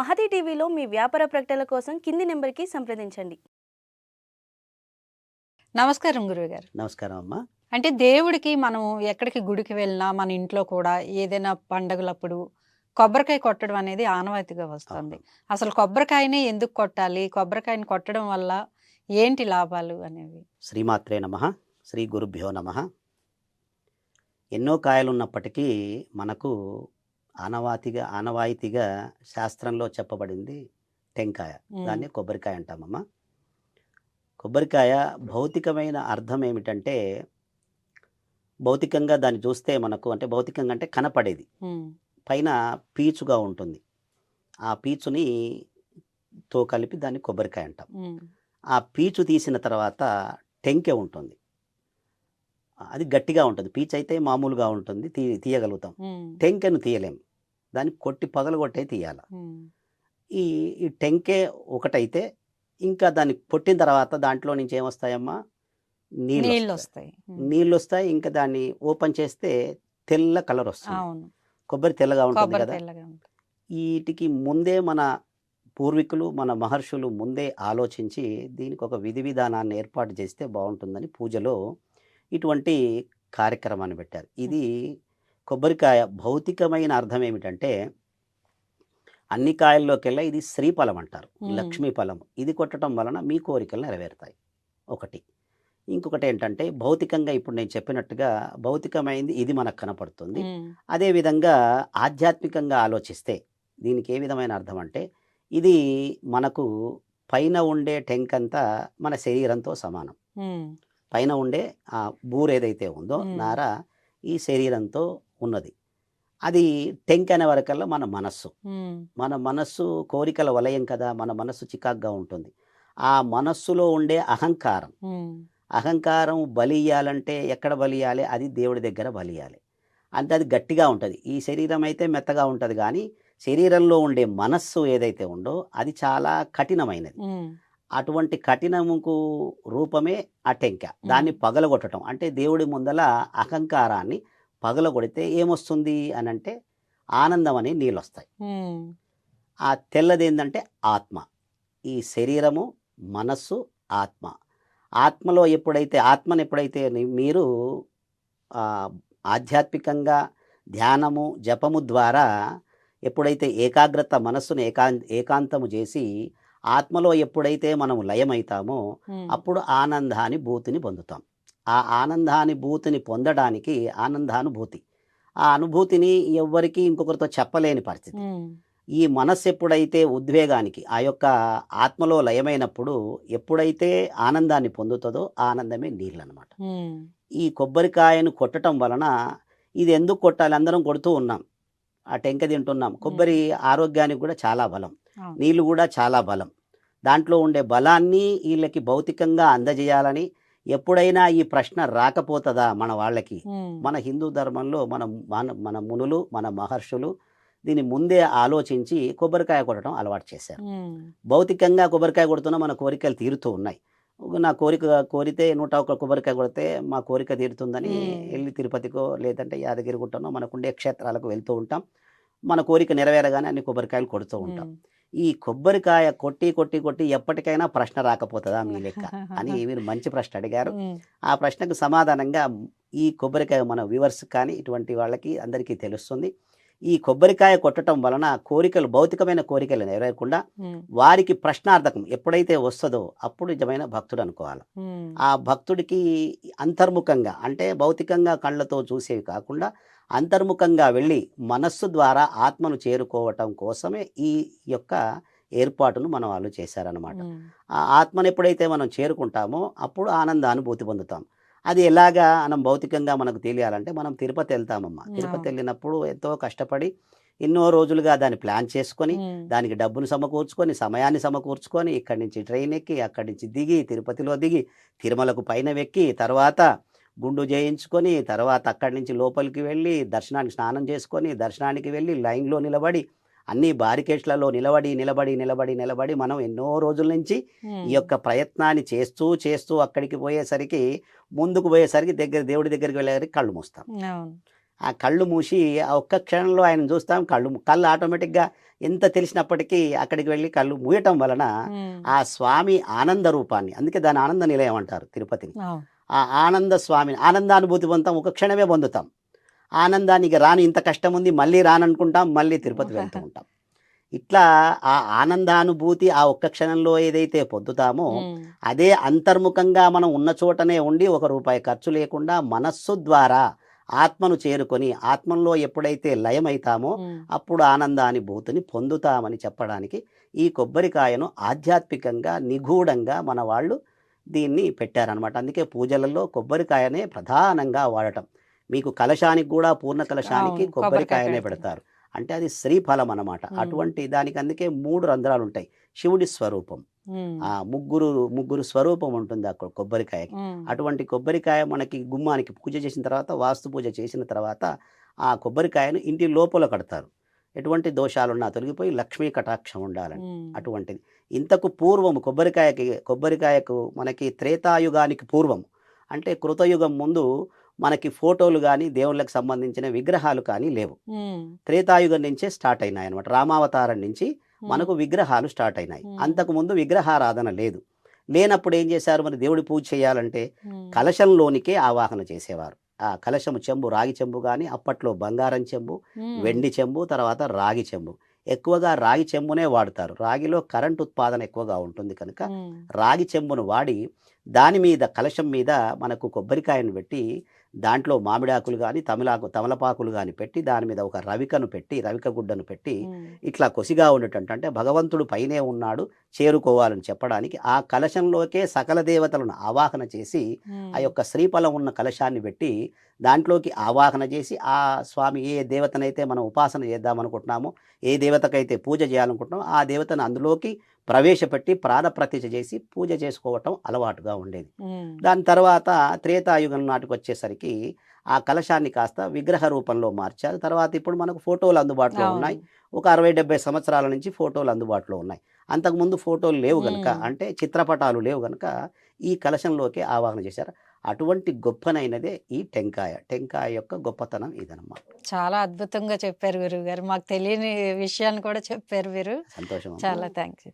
మహతి టీవీలో మీ వ్యాపార ప్రకటనల కోసం కింది నెంబర్కి సంప్రదించండి. నమస్కారం గురువుగారు. నమస్కారం అమ్మా. అంటే దేవుడికి మనం ఎక్కడికి గుడికి వెళ్ళినా మన ఇంట్లో కూడా ఏదైనా పండగలప్పుడు కొబ్బరికాయ కొట్టడం అనేది ఆనవాయితీగా వస్తుంది. అసలు కొబ్బరికాయనే ఎందుకు కొట్టాలి? కొబ్బరికాయని కొట్టడం వల్ల ఏంటి లాభాలు అనేవి? శ్రీమాత్రే నమ శ్రీ గురుభ్యో నమ. ఎన్నో కాయలు ఉన్నప్పటికీ మనకు ఆనవాతిగా ఆనవాయితీగా శాస్త్రంలో చెప్పబడింది టెంకాయ. దాన్ని కొబ్బరికాయ అంటామమ్మా. కొబ్బరికాయ భౌతికమైన అర్థం ఏమిటంటే భౌతికంగా దాన్ని చూస్తే మనకు అంటే భౌతికంగా అంటే కనపడేది. పైన పీచుగా ఉంటుంది. ఆ పీచుని తో కలిపి దాన్ని కొబ్బరికాయ అంటాం. ఆ పీచు తీసిన తర్వాత టెంకె ఉంటుంది. అది గట్టిగా ఉంటుంది. పీచు అయితే మామూలుగా ఉంటుంది. తీ తీయగలుగుతాం. టెంకెను తీయలేం. దాన్ని కొట్టి పగలగొట్టే తీయాలి. ఈ ఈ టెంకె ఒకటైతే ఇంకా దాన్ని కొట్టిన తర్వాత దాంట్లో నుంచి ఏమొస్తాయమ్మా నీళ్ళు వస్తాయి. నీళ్ళు వస్తాయి ఇంకా దాన్ని ఓపెన్ చేస్తే తెల్ల కలర్ వస్తుంది కొబ్బరి తెల్లగా ఉంటుంది కదా. వీటికి ముందే మన పూర్వీకులు మన మహర్షులు ముందే ఆలోచించి దీనికి ఒక విధి విధానాన్ని ఏర్పాటు చేస్తే బాగుంటుందని పూజలో ఇటువంటి కార్యక్రమాన్ని పెట్టారు. ఇది కొబ్బరికాయ భౌతికమైన అర్థం ఏమిటంటే అన్ని కాయల్లోకెల్లా ఇది శ్రీఫలం అంటారు. లక్ష్మీ ఫలం ఇది కొట్టడం వలన మీ కోరికలు నెరవేరుతాయి. ఒకటి. ఇంకొకటి ఏంటంటే భౌతికంగా ఇప్పుడు నేను చెప్పినట్టుగా భౌతికమైంది ఇది మనకు కనపడుతుంది. అదేవిధంగా ఆధ్యాత్మికంగా ఆలోచిస్తే దీనికి ఏ విధమైన అర్థం అంటే ఇది మనకు పైన ఉండే టెంక్ అంతా మన శరీరంతో సమానం. పైన ఉండే ఆ బూర్ ఏదైతే ఉందో. నార ఈ శరీరంతో ఉన్నది. అది టెంక్ అనే వరకల్లా మన మనస్సు. మన మనస్సు కోరికల వలయం కదా మన మనస్సు చికాగ్గా ఉంటుంది. ఆ మనస్సులో ఉండే అహంకారం. అహంకారం బలి ఇయ్యాలంటే ఎక్కడ బలి ఇయ్యాలి అది దేవుడి దగ్గర బలి ఇయ్యాలి అంటే అది గట్టిగా ఉంటుంది. ఈ శరీరం అయితే మెత్తగా ఉంటుంది కానీ శరీరంలో ఉండే మనస్సు ఏదైతే ఉందో అది చాలా కఠినమైనది. అటువంటి కఠినముకు రూపమే ఆ టెంక. దాన్ని పగలగొట్టడం అంటే దేవుడి ముందల అహంకారాన్ని పగలగొడితే ఏమొస్తుంది అని అంటే ఆనందం అనే నీళ్ళు వస్తాయి ఆ తెల్లది ఏంటంటే ఆత్మ. ఈ శరీరము మనస్సు ఆత్మ. ఆత్మలో ఎప్పుడైతే ఆత్మను ఎప్పుడైతే మీరు ఆధ్యాత్మికంగా ధ్యానము జపము ద్వారా ఎప్పుడైతే ఏకాగ్రత మనస్సును ఏకా ఏకాంతము చేసి ఆత్మలో ఎప్పుడైతే మనము లయమవుతామో అప్పుడు ఆనందానుభూతిని పొందుతాం. ఆ ఆనందానుభూతిని పొందడానికి ఆనందానుభూతి. ఆ అనుభూతిని ఎవ్వరికీ ఇంకొకరితో చెప్పలేని పరిస్థితి. ఈ మనస్సు ఎప్పుడైతే ఉద్వేగానికి ఆ యొక్క ఆత్మలో లయమైనప్పుడు ఎప్పుడైతే ఆనందాన్ని పొందుతుందో ఆ ఆనందమే నీళ్ళు అనమాట ఈ కొబ్బరికాయను కొట్టడం వలన ఇది ఎందుకు కొట్టాలి? అందరం కొడుతూ ఉన్నాం. ఆ టెంక తింటున్నాం. కొబ్బరి ఆరోగ్యానికి కూడా చాలా బలం. నీళ్ళు కూడా చాలా బలం. దాంట్లో ఉండే బలాన్ని వీళ్ళకి భౌతికంగా అందజేయాలని ఎప్పుడైనా ఈ ప్రశ్న రాకపోతుందా మన వాళ్ళకి? మన హిందూ ధర్మంలో మన మన మన మునులు మన మహర్షులు దీన్ని ముందే ఆలోచించి కొబ్బరికాయ కొట్టడం అలవాటు చేశారు. భౌతికంగా కొబ్బరికాయ కొడుతున్నా మన కోరికలు తీరుతూ ఉన్నాయి. నా కోరిక కోరితే నూట ఒక్క కొబ్బరికాయ కొడితే మా కోరిక తీరుతుందని. వెళ్ళి తిరుపతికో లేదంటే యాదగిరి గుట్టనో మనకుండే క్షేత్రాలకు వెళ్తూ ఉంటాం. మన కోరిక నెరవేరగానే అన్ని కొబ్బరికాయలు కొడుతూ ఉంటాం. ఈ కొబ్బరికాయ కొట్టి కొట్టి కొట్టి ఎప్పటికైనా ప్రశ్న రాకపోతుందా మీ లెక్క? అని మీరు మంచి ప్రశ్న అడిగారు. ఆ ప్రశ్నకు సమాధానంగా ఈ కొబ్బరికాయ మన వ్యూవర్స్ కానీ ఇటువంటి వాళ్ళకి అందరికీ తెలుస్తుంది. ఈ కొబ్బరికాయ కొట్టడం వలన కోరికలు భౌతికమైన కోరికలు నెరవేరకుండా వారికి ప్రశ్నార్థకం ఎప్పుడైతే వస్తుందో అప్పుడు నిజమైన భక్తుడు అనుకోవాలి. ఆ భక్తుడికి అంతర్ముఖంగా అంటే భౌతికంగా కళ్ళతో చూసేవి కాకుండా అంతర్ముఖంగా వెళ్ళి మనస్సు ద్వారా ఆత్మను చేరుకోవటం కోసమే ఈ యొక్క ఏర్పాటును మన వాళ్ళు చేశారనమాట ఆ ఆత్మను ఎప్పుడైతే మనం చేరుకుంటామో అప్పుడు ఆనంద అనుభూతి పొందుతాం. అది ఎలాగా మనం భౌతికంగా మనకు తెలియాలంటే మనం తిరుపతి వెళ్తామమ్మా. తిరుపతి. వెళ్ళినప్పుడు ఎంతో కష్టపడి ఎన్నో రోజులుగా దాన్ని ప్లాన్ చేసుకొని దానికి డబ్బును సమకూర్చుకొని సమయాన్ని సమకూర్చుకొని ఇక్కడి నుంచి ట్రైన్ ఎక్కి అక్కడి నుంచి దిగి తిరుపతిలో దిగి తిరుమలకు పైన వెక్కి తర్వాత గుండు చేయించుకొని తర్వాత అక్కడి నుంచి లోపలికి వెళ్ళి దర్శనానికి స్నానం చేసుకొని దర్శనానికి వెళ్ళి లైన్లో నిలబడి అన్ని బారికేట్లలో నిలబడి నిలబడి నిలబడి నిలబడి మనం ఎన్నో రోజుల నుంచి ఈ యొక్క ప్రయత్నాన్ని చేస్తూ చేస్తూ అక్కడికి పోయేసరికి ముందుకు పోయేసరికి దగ్గర దేవుడి దగ్గరికి వెళ్ళేసరికి కళ్ళు మూస్తాం ఆ కళ్ళు మూసి ఆ ఒక్క క్షణంలో ఆయన చూస్తాం కళ్ళు కళ్ళు ఆటోమేటిక్గా ఎంత తెలిసినప్పటికీ అక్కడికి వెళ్ళి కళ్ళు మూయటం వలన. ఆ స్వామి ఆనంద రూపాన్ని అందుకే దాని ఆనంద నిలయం అంటారు తిరుపతిని. ఆ ఆనంద స్వామిని ఆనందానుభూతి పొందుతాం ఒక క్షణమే పొందుతాం ఆనందానికి రాని ఇంత కష్టం ఉంది మళ్ళీ రాననుకుంటాం మళ్ళీ తిరుపతి వెళ్తూ ఉంటాం ఇట్లా ఆ ఆనందానుభూతి ఆ ఒక్క క్షణంలో ఏదైతే పొందుతామో. అదే అంతర్ముఖంగా మనం ఉన్న చోటనే ఉండి ఒక రూపాయి ఖర్చు లేకుండా మనస్సు ద్వారా ఆత్మను చేరుకొని ఆత్మలో ఎప్పుడైతే లయమైతామో. అప్పుడు ఆనందానుభూతిని పొందుతామని చెప్పడానికి ఈ కొబ్బరికాయను ఆధ్యాత్మికంగా నిగూఢంగా మన వాళ్ళు దీన్ని పెట్టారనమాట అందుకే పూజలలో కొబ్బరికాయనే ప్రధానంగా వాడటం. మీకు కలశానికి కూడా పూర్ణ కలశానికి కొబ్బరికాయనే కొబ్బరికాయ పెడతారు. అంటే అది శ్రీఫలం అన్నమాట మ్మ్. అటువంటి దానికి అందుకే మూడు రంధ్రాలు ఉంటాయి. శివుడి స్వరూపం. ఆ ముగ్గురు ముగ్గురు స్వరూపం ఉంటుంది కొ- కొబ్బరికాయకి. అటువంటి కొబ్బరికాయ మనకి గుమ్మానికి పూజ చేసిన తర్వాత వాస్తు పూజ చేసిన తర్వాత ఆ కొబ్బరికాయను ఇంటి లోపల కడతారు. ఎటువంటి దోషాలున్నా తొలగిపోయి లక్ష్మీ కటాక్షం ఉండాలని. అటువంటిది. ఇంతకు పూర్వం కొబ్బరికాయకి కొబ్బరికాయకు మనకి త్రేతాయుగానికి పూర్వం అంటే కృతయుగం ముందు మనకి ఫోటోలు కానీ దేవుళ్ళకి సంబంధించిన విగ్రహాలు కానీ లేవు. త్రేతాయుగం నుంచే స్టార్ట్ అయినాయి అనమాట రామావతారం నుంచి మనకు విగ్రహాలు స్టార్ట్ అయినాయి. మ్మ్. అంతకు ముందు విగ్రహారాధన లేదు. లేనప్పుడు ఏం చేశారు? మరి దేవుడి పూజ చేయాలంటే. కలశంలోనికే ఆవాహన చేసేవారు. కలశము చెంబు రాగి చెంబు కానీ అప్పట్లో బంగారం చెంబు. వెండి చెంబు తర్వాత రాగి చెంబు ఎక్కువగా రాగి చెంబునే వాడతారు రాగిలో కరెంట్ ఉత్పాదన ఎక్కువగా ఉంటుంది కనుక. రాగి చెంబును వాడి దాని మీద కలశం మీద మనకు కొబ్బరికాయను పెట్టి దాంట్లో మామిడాకులు కానీ తమిళాకు తమలపాకులు కానీ పెట్టి దాని మీద ఒక రవికను పెట్టి రవిక గుడ్డను పెట్టి. ఇట్లా కొసిగా ఉండేటట్టు అంటే భగవంతుడు పైనే ఉన్నాడు చేరుకోవాలని చెప్పడానికి ఆ కలశంలోకే సకల దేవతలను ఆవాహన చేసి. ఆ యొక్క శ్రీఫలం ఉన్న కలశాన్ని పెట్టి దాంట్లోకి ఆవాహన చేసి ఆ స్వామి ఏ దేవతనైతే మనం ఉపాసన చేద్దామనుకుంటున్నామో ఏ దేవతకైతే పూజ చేయాలనుకుంటున్నామో ఆ దేవతను అందులోకి ప్రవేశపెట్టి ప్రాణప్రతిష్ఠ చేసి పూజ చేసుకోవటం అలవాటుగా ఉండేది. దాని తర్వాత త్రేతాయుగం నాటికి వచ్చేసరికి ఆ కలశాన్ని కాస్త విగ్రహ రూపంలో మార్చారు తర్వాత ఇప్పుడు మనకు ఫోటోలు అందుబాటులో. ఉన్నాయి ఒక అరవై డెబ్బై సంవత్సరాల నుంచి ఫోటోలు అందుబాటులో ఉన్నాయి అంతకుముందు ఫోటోలు లేవు గనుక. అంటే చిత్రపటాలు లేవు గనుక ఈ కలశంలోకి ఆవాహన చేశారు అటువంటి గొప్పనైనదే ఈ టెంకాయ. టెంకాయ యొక్క గొప్పతనం ఇదన్నమాట. చాలా అద్భుతంగా చెప్పారు గురువు గారు. మాకు తెలియని విషయాన్ని కూడా చెప్పారు మీరు. సంతోషం. చాలా థ్యాంక్స్